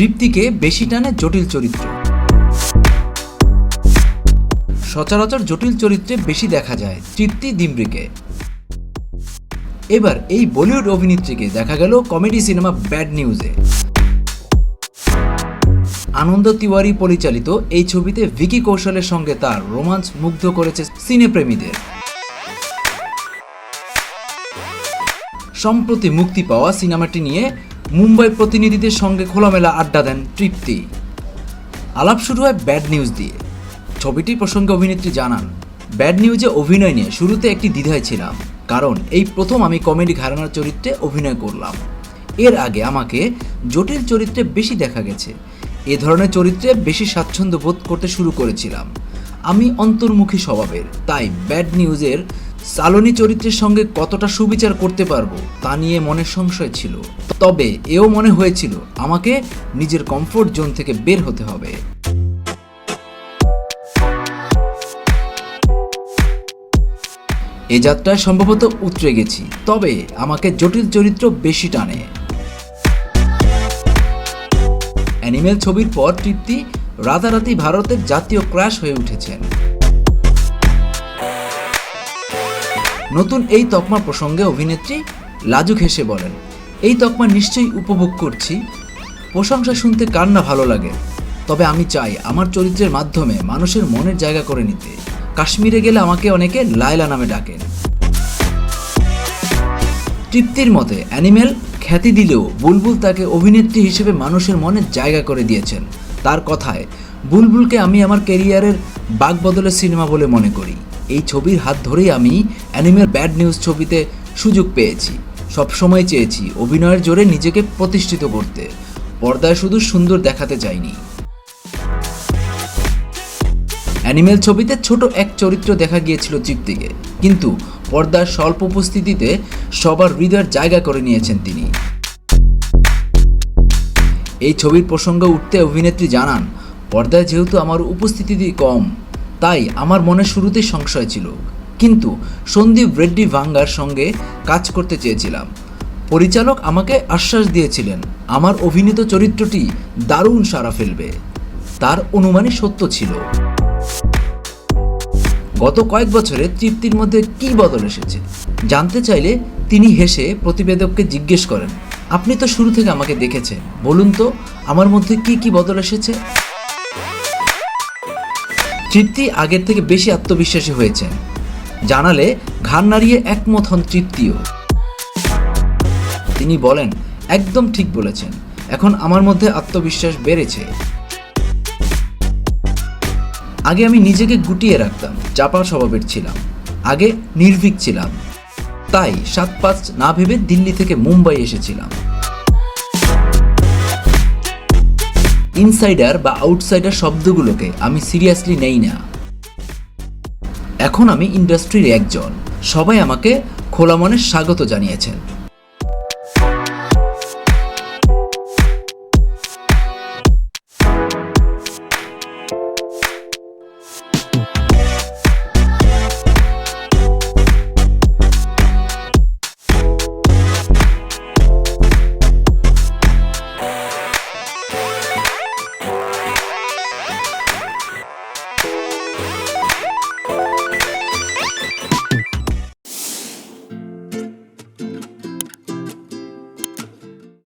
তৃপ্তিকে বেশি টানে জটিল চরিত্র। সচরাচর জটিল চরিত্রে বেশি দেখা যায় তৃপ্তি দিমরিকে। এবার এই বলিউড অভিনেত্রীকে দেখা গেল কমেডি সিনেমা ব্যাড নিউজে। আনন্দ তিওয়ারি পরিচালিত এই ছবিতে ভিকি কৌশলের সঙ্গে তার রোমাঞ্চ মুগ্ধ করেছে সিনেপ্রেমীদের। সম্প্রতি মুক্তি পাওয়া সিনেমাটি নিয়ে মুম্বাই প্রতিনিধিদের সঙ্গে খোলামেলা আড্ডা দেন তৃপ্তি। আলাপ শুরু হয় ব্যাড নিউজ দিয়ে। ছবিটি প্রসঙ্গে অভিনেত্রী জানান, ব্যাড নিউজে অভিনয় নিয়ে শুরুতে একটি দ্বিধায় ছিলাম, কারণ এই প্রথম আমি কমেডি ঘরানার চরিত্রে অভিনয় করলাম। এর আগে আমাকে জটিল চরিত্রে বেশি দেখা গেছে। এ ধরনের চরিত্রে বেশি স্বাচ্ছন্দ্য বোধ করতে শুরু করেছিলাম। আমি অন্তর্মুখী স্বভাবের, তাই ব্যাড নিউজের সালনী চরিত্রের সঙ্গে কতটা সুবিচার করতে পারব, তা নিয়ে মনে সংশয় ছিল। তবে এও মনে হয়েছিল, আমাকে নিজের কমফোর্ট জোন থেকে বের হতে হবে। এ যাত্রায় সম্ভবত উতরে গেছি, তবে আমাকে জটিল চরিত্র বেশি টানে। অ্যানিমেল ছবির পর তৃপ্তি, রাতারাতি ভারতের জাতীয় ক্রাশ হয়ে উঠেছেন। নতুন এই তকমা প্রসঙ্গে অভিনেত্রী লাজুক হেসে বলেন, এই তকমা নিশ্চয়ই উপভোগ করছি। প্রশংসা শুনতে কার না ভালো লাগে? তবে আমি চাই আমার চরিত্রের মাধ্যমে মানুষের মনের জায়গা করে নিতে। কাশ্মীরে গেলে আমাকে অনেকে লায়লা নামে ডাকেন। তৃপ্তির মতে, অ্যানিমেল খ্যাতি দিলেও বুলবুল তাকে অভিনেত্রী হিসেবে মানুষের মনে জায়গা করে দিয়েছেন। তার কথায়, বুলবুলকে আমি আমার কেরিয়ারের বাক বদলের সিনেমা বলে মনে করি। এই ছবির হাত ধরেই আমি অ্যানিমেল ব্যাড নিউজ ছবিতে সুযোগ পেয়েছি। সবসময় চেয়েছি অভিনয়ের জোরে নিজেকে প্রতিষ্ঠিত করতে। পর্দায় শুধু সুন্দর দেখাতে চাইনি অ্যানিমেল ছবিতে ছোট এক চরিত্র দেখা গিয়েছিল তৃপ্তিকে কিন্তু পর্দার স্বল্প উপস্থিতিতে সবার হৃদয়ের জায়গা করে নিয়েছেন তিনি। এই ছবির প্রসঙ্গ উঠতে অভিনেত্রী জানান, পর্দায় যেহেতু আমার উপস্থিতি কম তাই আমার মনে শুরুতেই সংশয় ছিল। কিন্তু সন্দীপ রেড্ডি ভাঙ্গার সঙ্গে কাজ করতে চেয়েছিলাম। পরিচালক আমাকে আশ্বাস দিয়েছিলেন, আমার অভিনীত চরিত্রটি দারুণ সাড়া ফেলবে। তার অনুমানই সত্য ছিল। গত কয়েক বছরে তৃপ্তির মধ্যে কি বদল এসেছে? জানতে চাইলে তিনি হেসে প্রতিবেদককে জিজ্ঞেস করেন, আপনি তো শুরু থেকে আমাকে দেখেছেন, বলুন তো, আমার মধ্যে কি কি বদল এসেছে? তৃপ্তি আগের থেকে বেশি আত্মবিশ্বাসী হয়েছেন জানালে ঘাড় নাড়িয়ে একমত হন তৃপ্তিও। তিনি বলেন, একদম ঠিক বলেছেন। এখন আমার মধ্যে আত্মবিশ্বাস বেড়েছে। আগে আমি নিজেকে গুটিয়ে রাখতাম, চাপা স্বভাবের ছিলাম। আগে নির্ভীক ছিলাম। তাই সাত পাঁচ না ভেবে দিল্লি থেকে মুম্বাই এসেছিলাম। ইনসাইডার বা আউটসাইডার শব্দগুলোকে আমি সিরিয়াসলি নেই না। এখন আমি ইন্ডাস্ট্রির একজন। সবাই আমাকে খোলা মনে স্বাগত জানিয়েছেন।